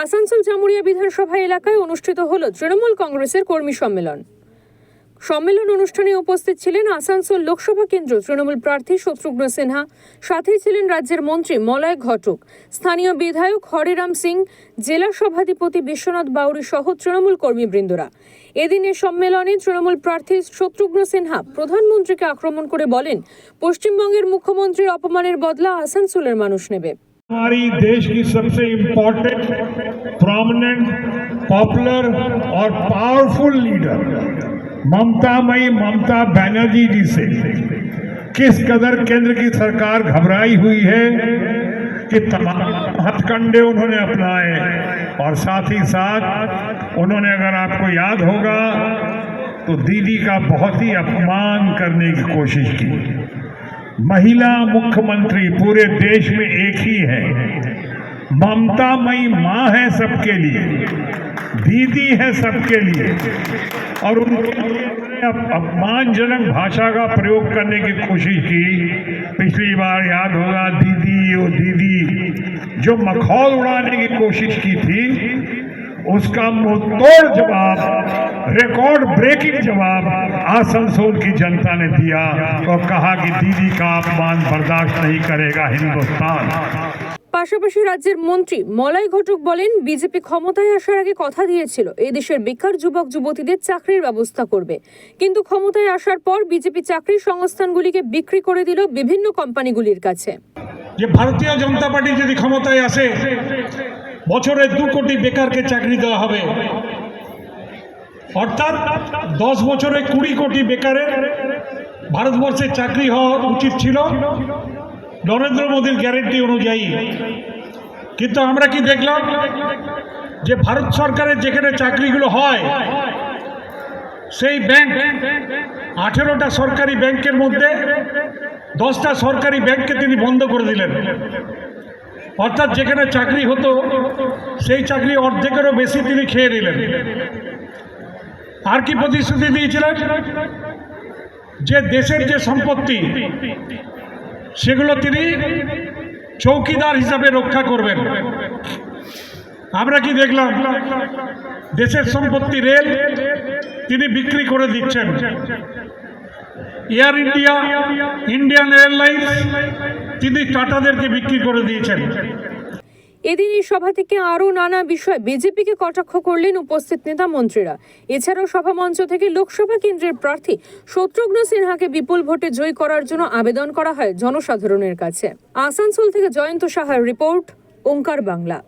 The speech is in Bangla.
আসানসোল জামুরিয়া বিধানসভা এলাকায় অনুষ্ঠিত হল তৃণমূল কংগ্রেসের কর্মী সম্মেলন। সম্মেলন অনুষ্ঠানে উপস্থিত ছিলেন আসানসোল লোকসভা কেন্দ্র তৃণমূল প্রার্থী শত্রুঘ্ন সিনহা, সাথেই ছিলেন রাজ্যের মন্ত্রী মলয় ঘটক, স্থানীয় বিধায়ক হরেরাম সিং, জেলা সভাধিপতি বিশ্বনাথ বাউরি সহ তৃণমূল কর্মীবৃন্দরা। এদিন এ সম্মেলনে তৃণমূল প্রার্থী শত্রুঘ্ন সিনহা প্রধানমন্ত্রীকে আক্রমণ করে বলেন, পশ্চিমবঙ্গের মুখ্যমন্ত্রীর অপমানের বদলা আসানসোলের মানুষ নেবে। हमारी देश की सबसे इम्पोर्टेंट प्रोमिनेंट पॉपुलर और पावरफुल लीडर ममता मई ममता बनर्जी जी से। किस कदर केंद्र की सरकार घबराई हुई है कि तमाम हथकंडे उन्होंने अपनाए और साथ ही साथ उन्होंने अगर आपको याद होगा तो दीदी का बहुत ही अपमान करने की कोशिश की। महिला मुख्यमंत्री पूरे देश में एक ही है। ममता मई माँ है सबके लिए, दीदी है सबके लिए, और उन्होंने अप- अपमानजनक भाषा का प्रयोग करने की कोशिश की। पिछली बार याद होगा दीदी ओ दीदी जो मखौल उड़ाने की कोशिश की थी, उसका मुँह तोड़ जवाब रिकॉर्ड ब्रेकिंग जवाब आसनसोल की जनता ने दिया और कहा कि दीदी का अपमान बर्दाश्त नहीं करेगा हिंदुस्तान পাশাপাশি রাজ্যের মন্ত্রী মলয় ঘটক বলেন বিজেপি ক্ষমতায় আসার আগে কথা দিয়েছিল এই দেশের বেকার যুবক যুবতীদের চাকরির ব্যবস্থা করবে কিন্তু ক্ষমতায় আসার পর বিজেপি চাকরির সংস্থানগুলিকে বিক্রি করে দিল বিভিন্ন কোম্পানিগুলির কাছে যে ভারতীয় জনতা পার্টি যদি ক্ষমতায় আসে বছরে দু কোটি বেকারকে চাকরি দেওয়া হবে অর্থাৎ দশ বছরে কুড়ি কোটি বেকারের ভারতবর্ষে চাকরি হওয়া উচিত ছিল। নরেন্দ্র মোদীর গ্যারেন্টি অনুযায়ী। কিন্তু আমরা কি দেখলাম যে ভারত সরকারের যেখানে চাকরিগুলো হয়, সেই ব্যাংক আঠেরোটা সরকারি ব্যাংকের মধ্যে দশটা সরকারি ব্যাংককে তিনি বন্ধ করে দিলেন। অর্থাৎ যেখানে চাকরি হতো, সেই চাকরি অর্ধেকেরও বেশি তিনি খেয়ে নিলেন। আর কি প্রতিশ্রুতি দিয়েছিলেন? যে দেশের যে সম্পত্তি, সেগুলো তিনি চৌকিদার হিসাবে রক্ষা করবেন। আমরা কি দেখলাম? দেশের সম্পত্তি রেল তিনি বিক্রি করে দিচ্ছেন। এয়ার ইন্ডিয়া, ইন্ডিয়ান এয়ারলাইন্স তিনি টাটাদেরকে বিক্রি করে দিয়েছেন। এদিন এই সভা থেকে আরও নানা বিষয় বিজেপিকে কটাক্ষ করলেন উপস্থিত নেতা মন্ত্রীরা। এছাড়াও সভা মঞ্চ থেকে লোকসভা কেন্দ্রের প্রার্থী শত্রুঘ্ন সিনহাকে বিপুল ভোটে জয়ী করার জন্য আবেদন করা হয় জনসাধারণের কাছে। আসানসোল থেকে জয়ন্ত সাহার রিপোর্ট, ওঙ্কার বাংলা।